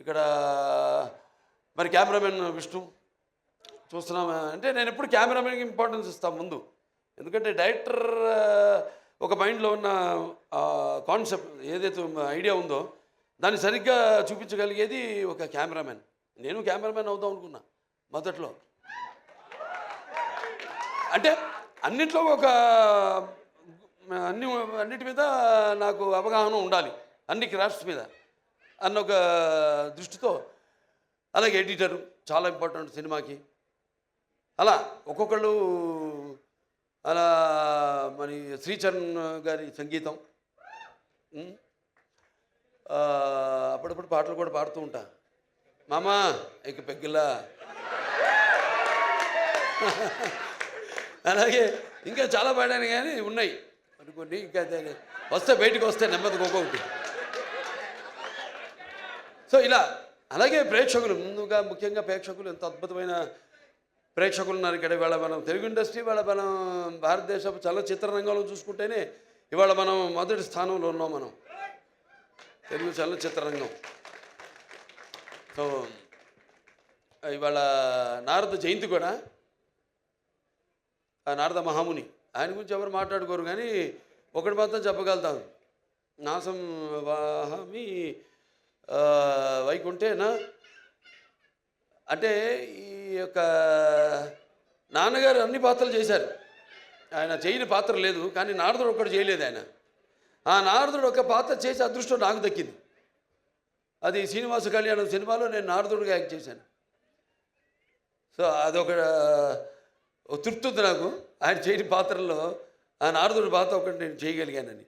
ఇక్కడ మరి కెమెరామెన్ విష్ణు చూస్తున్నాం అంటే నేను ఎప్పుడు కెమెరామెన్కి ఇంపార్టెన్స్ ఇస్తాను ముందు. ఎందుకంటే డైరెక్టర్ ఒక మైండ్లో ఉన్న కాన్సెప్ట్ ఏదైతే ఐడియా ఉందో దాన్ని సరిగ్గా చూపించగలిగేది ఒక కెమెరామెన్. నేను కెమెరామెన్ అవుదాం అనుకున్నా మొదట్లో. అంటే అన్నిట్లో ఒక అన్ని అన్నిటి మీద నాకు అవగాహన ఉండాలి. అన్ని క్రాఫ్ట్స్ మీద. అన్న ఒక దృష్టితో అలాగే ఎడిటర్ చాలా ఇంపార్టెంట్ సినిమాకి. అలా ఒక్కొక్కళ్ళు అలా మరి శ్రీచరణ్ గారి సంగీతం అప్పుడప్పుడు పాటలు కూడా పాడుతూ ఉంటా. మామా ఇక పెగ్గిలా అలాగే ఇంకా చాలా పాడాను కానీ ఉన్నాయి. కొన్ని కొన్ని ఇంకా వస్తే బయటకు వస్తే నెమ్మదిగా ఒక్కొక్కటి. సో ఇలా అలాగే ప్రేక్షకులు ముందుగా ముఖ్యంగా ప్రేక్షకులు ఎంత అద్భుతమైన ప్రేక్షకులు ఉన్నారు ఇక్కడ. ఇవాళ మనం తెలుగు ఇండస్ట్రీ ఇవాళ మనం భారతదేశపు చలనచిత్ర రంగంలో చూసుకుంటేనే ఇవాళ మనం మొదటి స్థానంలో ఉన్నాం మనం. తెలుగు చలనచిత్ర రంగం. సో ఇవాళ నారద జయంతి కూడా. నారద మహాముని. ఆయన గురించి ఎవరు మాట్లాడుకోరు కానీ ఒకటి మాత్రం చెప్పగలుగుతాను నాసం వాహమి వైకుంఠేనా? అంటే ఈ యొక్క నాన్నగారు అన్ని పాత్రలు చేశారు. ఆయన చేయని పాత్ర లేదు కానీ నారదుడు ఒక్కడు చేయలేదు ఆయన. ఆ నారదుడు ఒక పాత్ర చేసే అదృష్టం నాకు దక్కింది. అది శ్రీనివాస కళ్యాణం సినిమాలో నేను నారదుడిగా యాక్ట్ చేశాను. సో అదొక తృప్తి ఉంది నాకు. ఆయన చేయని పాత్రలో ఆ నారదుడి పాత్ర ఒకటి నేను చేయగలిగానని.